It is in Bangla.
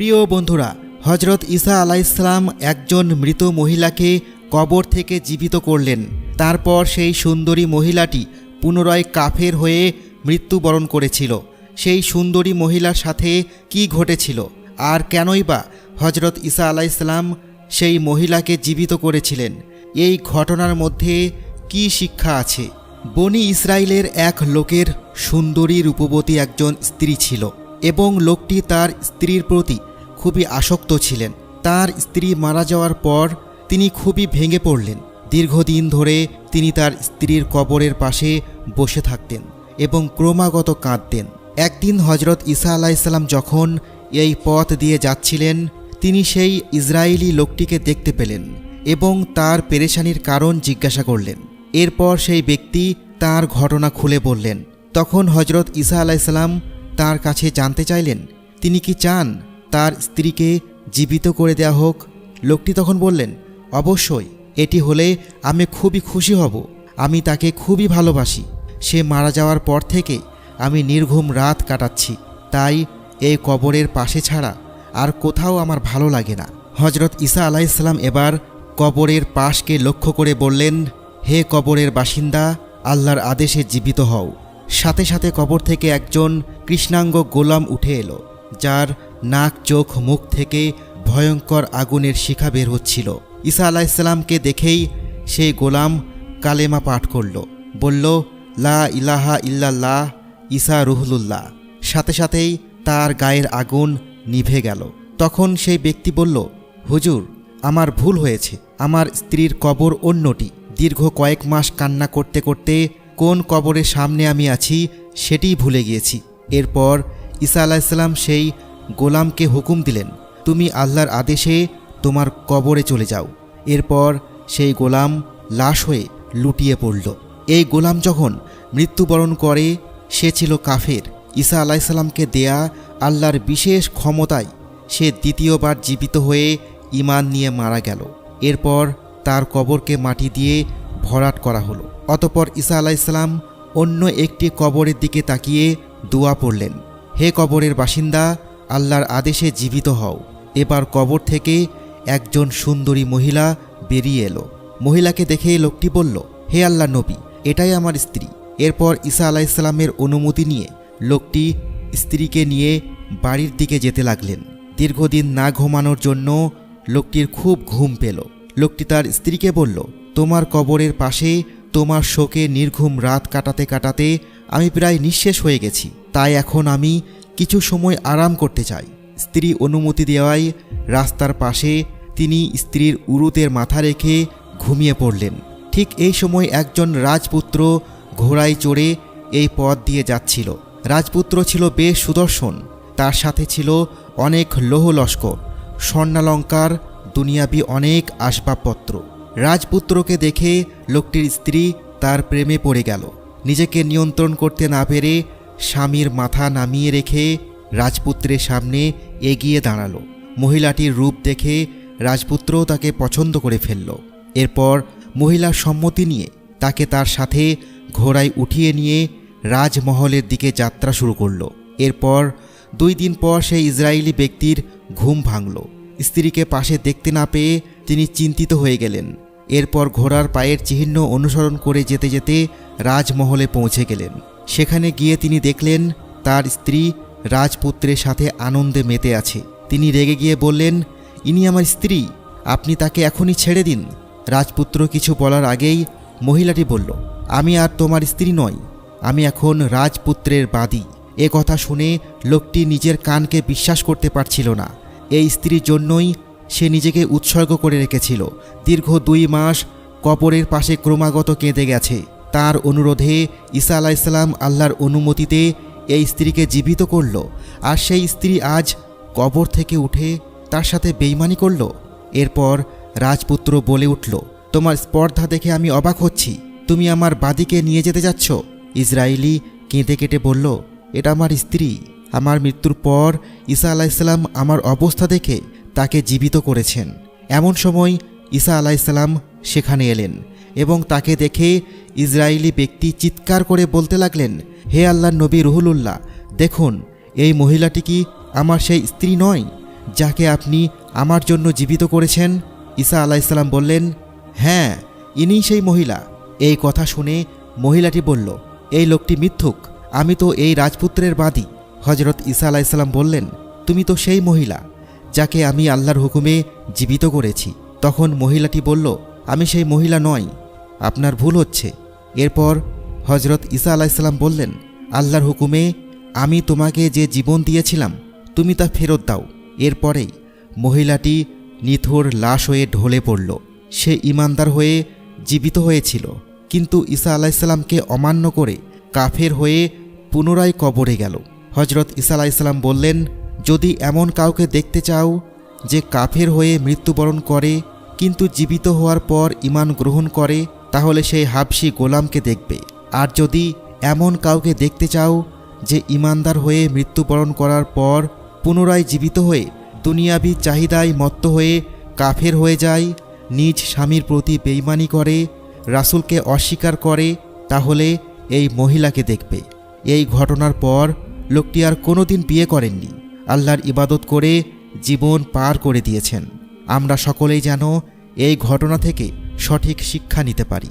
প্রিয় বন্ধুরা হজরত ঈসা আলাইসলাম একজন মৃত মহিলাকে কবর থেকে জীবিত করলেন। তারপর সেই সুন্দরী মহিলাটি পুনরায় কাফের হয়ে মৃত্যুবরণ করেছিল। সেই সুন্দরী মহিলার সাথে কি ঘটেছিল? আর কেনই বা হজরত ঈসা আলাইসলাম সেই মহিলাকে জীবিত করেছিলেন? এই ঘটনার মধ্যে কি শিক্ষা আছে? বনি ইসরায়েলের এক লোকের সুন্দরী রূপবতী একজন স্ত্রী ছিল এবং লোকটি তার স্ত্রীর প্রতি খুবই আসক্ত ছিলেন। তার স্ত্রী মারা যাওয়ার পর তিনি খুবই ভেঙে পড়লেন। দীর্ঘদিন ধরে তিনি তার স্ত্রীর কবরের পাশে বসে থাকতেন এবং ক্রমাগত কাঁদতেন। একদিন হজরত ঈসা আলাইসাল্লাম যখন এই পথ দিয়ে যাচ্ছিলেন, তিনি সেই ইসরায়েলি লোকটিকে দেখতে পেলেন এবং তার পেরেশানির কারণ জিজ্ঞাসা করলেন। এরপর সেই ব্যক্তি তার ঘটনা খুলে বললেন, তখন হজরত ঈসা আলাইসাল্লাম তার কাছে জানতে চাইলেন? তিনি কি চান? তার স্ত্রীকে জীবিত করে দেয়া হোক। লোকটি তখন বললেন, অবশ্যই, এটি হলে আমি খুবই খুশি হব। আমি তাকে খুবই ভালোবাসি। সে মারা যাওয়ার পর থেকে আমি নির্ঘুম রাত কাটাচ্ছি। তাই এই কবরের পাশে ছাড়া আর কোথাও আমার ভালো লাগে না। হজরত ঈসা আলাইসাল্লাম এবার কবরের পাশকে লক্ষ্য করে বললেন, হে কবরের বাসিন্দা, আল্লাহর আদেশে জীবিত হও। সাথে সাথে কবর থেকে একজন কৃষ্ণাঙ্গ গোলাম উঠে এলো, যার নাক, চোখ, মুখ থেকে ভয়ঙ্কর আগুনের শিখা বের হচ্ছিল। ঈসা আলাইসাল্লামকে দেখেই সেই গোলাম কালেমা পাঠ করল। বলল, লা ইলাহা ইল্লাল্লাহ, ঈসা রুহুলুল্লাহ। সাথে সাথেই তার গায়ের আগুন নিভে গেল। তখন সেই ব্যক্তি বলল, হুজুর, আমার ভুল হয়েছে। আমার স্ত্রীর কবর অন্যটি। দীর্ঘ কয়েক মাস কান্না করতে করতে কোন কবরের সামনে আমি আছি সেটিই ভুলে গিয়েছি। এরপর ঈসা আলাহিসাল্লাম সেই গোলামকে হুকুম দিলেন, তুমি আল্লাহর আদেশে তোমার কবরে চলে যাও। এরপর সেই গোলাম লাশ হয়ে লুটিয়ে পড়ল। এই গোলাম যখন মৃত্যুবরণ করে, সে ছিল কাফের। ঈসা আলাইসাল্লামকে দেয়া আল্লাহর বিশেষ ক্ষমতায় সে দ্বিতীয়বার জীবিত হয়ে ইমান নিয়ে মারা গেল। এরপর তার কবরকে মাটি দিয়ে ভরাট করা হলো। অতপর ঈসা আলাইসাল্লাম অন্য একটি কবরের দিকে তাকিয়ে দোয়া পড়লেন, হে কবরের বাসিন্দা আল্লাহর আদেশে জীবিত হও। এবার কবর থেকে একজন সুন্দরী মহিলা বেরিয়ে এলো। মহিলাকে দেখে লোকটি বলল, হে আল্লাহ নবী, এটাই আমার স্ত্রী। এরপর ঈসা আলাইসাল্লামের অনুমতি নিয়ে লোকটি স্ত্রীকে নিয়ে বাড়ির দিকে যেতে লাগলেন। দীর্ঘদিন না ঘুমানোর জন্য লোকটির খুব ঘুম পেল। লোকটি তার স্ত্রীকে বলল, তোমার কবরের পাশে তোমার শোকে নির্ঘুম রাত কাটাতে কাটাতে আমি প্রায় নিঃশেষ হয়ে গেছি। তাই এখন আমি কিছু সময় আরাম করতে চাই স্ত্রী অনুমতি দেওয়ায় রাস্তার পাশে তিনি স্ত্রীর উরুতের মাথা রেখে ঘুমিয়ে পড়লেন। ঠিক এই সময় একজন রাজপুত্র ঘোড়ায় চড়ে এই পথ দিয়ে যাচ্ছিল। রাজপুত্র ছিল বেশ সুদর্শন, তার সাথে ছিল অনেক লৌহ লস্কর স্বর্ণালঙ্কার, দুনিয়াবি অনেক আসবাবপত্র। রাজপুত্রকে দেখে লোকটির স্ত্রী তার প্রেমে পড়ে গেল। নিজেকে নিয়ন্ত্রণ করতে না পেরে স্বামীর মাথা নামিয়ে রেখে রাজপুত্রের সামনে এগিয়ে দাঁড়াল। মহিলাটির রূপ দেখে রাজপুত্রও তাকে পছন্দ করে ফেলল। এরপর মহিলার সম্মতি নিয়ে তাকে তার সাথে ঘোড়ায় উঠিয়ে নিয়ে রাজমহলের দিকে যাত্রা শুরু করল। এরপর দুই দিন পর সেই ইসরায়েলি ব্যক্তির ঘুম ভাঙল। স্ত্রীকে পাশে দেখতে না পেয়ে তিনি চিন্তিত হয়ে গেলেন। এরপর ঘোড়ার পায়ের চিহ্ন অনুসরণ করে যেতে যেতে রাজমহলে পৌঁছে গেলেন। সেখানে গিয়ে তিনি দেখলেন, তার স্ত্রী রাজপুত্রের সাথে আনন্দে মেতে আছে। তিনি রেগে গিয়ে বললেন, ইনি আমার স্ত্রী, আপনি তাকে এখনই ছেড়ে দিন। রাজপুত্র কিছু বলার আগেই মহিলাটি বলল, আমি আর তোমার স্ত্রী নই, আমি এখন রাজপুত্রের বাদী। এ কথা শুনে লোকটি নিজের কানকে বিশ্বাস করতে পারছিল না। এই স্ত্রীর জন্যই সে নিজেকে উৎসর্গ করে রেখেছিল। দীর্ঘ দুই মাস কবরের পাশে ক্রমাগত কেঁদে গেছে। তার অনুরোধে ঈসা আলাইসাল্লাম আল্লাহর অনুমতিতে এই স্ত্রীকে জীবিত করল আর সেই স্ত্রী আজ কবর থেকে উঠে তার সাথে বেইমানি করল। এরপর রাজপুত্র বলে উঠল, তোমার স্পর্ধা দেখে আমি অবাক হচ্ছি। তুমি আমার বাদিকে নিয়ে যেতে যাচ্ছ? ইসরায়েলি কেঁদে কেটে বলল, এটা আমার স্ত্রী। আমার মৃত্যুর পর ঈসা আলাইসাল্লাম আমার অবস্থা দেখে তাকে জীবিত করেছেন। এমন সময় ঈসা আলাইসাল্লাম সেখানে এলেন। এবং তাকে দেখে ইসরায়েলি ব্যক্তি চিৎকার করে বলতে লাগলেন, হে আল্লাহ নবী রুহুলুল্লাহ, দেখুন, এই মহিলাটি কি আমার সেই স্ত্রী নয়, যাকে আপনি আমার জন্য জীবিত করেছেন? ঈসা আলাইসাল্লাম বললেন হ্যাঁ ইনি সেই মহিলা। এই কথা শুনে মহিলাটি বলল, এই লোকটি মিথ্যুক, আমি তো এই রাজপুত্রের বাদী। হজরত ঈসা আলাইসাল্লাম বললেন, তুমি তো সেই মহিলা, যাকে আমি আল্লাহর হুকুমে জীবিত করেছি। তখন মহিলাটি বলল, আমি সেই মহিলা নই আপনার ভুল হচ্ছে। এরপর হজরত ঈসা আলাইসাল্লাম বললেন, আল্লাহর হুকুমে আমি তোমাকে যে জীবন দিয়েছিলাম, তুমি তা ফেরত দাও। এরপরেই মহিলাটি নিথুর লাশ হয়ে ঢলে পড়ল। সে ইমানদার হয়ে জীবিত হয়েছিল। কিন্তু ঈসা আলাইসাল্লামকে অমান্য করে কাফের হয়ে পুনরায় কবরে গেল। হজরত ঈসা আলাইসাল্লাম বললেন, যদি এমন কাউকে দেখতে চাও যে কাফের হয়ে মৃত্যুবরণ করে, কিন্তু জীবিত হওয়ার পর ইমান গ্রহণ করে তাহলে সেই হাবসি গোলামকে দেখবে। আর যদি এমন কাউকে দেখতে চাও যে ইমানদার হয়ে মৃত্যুবরণ করার পর পুনরায় জীবিত হয়ে দুনিয়াবি চাহিদায় মত্ত হয়ে কাফের হয়ে যায়, নিজ স্বামীর প্রতি বেইমানি করে, রাসূলকে অস্বীকার করে, তাহলে এই মহিলাকে দেখবে। এই ঘটনার পর লোকটি আর কোনোদিন বিয়ে করেননি। আল্লাহর ইবাদত করে জীবন পার করে দিয়েছেন। আমরা সকলেই যেন এই ঘটনা থেকে সঠিক শিক্ষা নিতে পারি।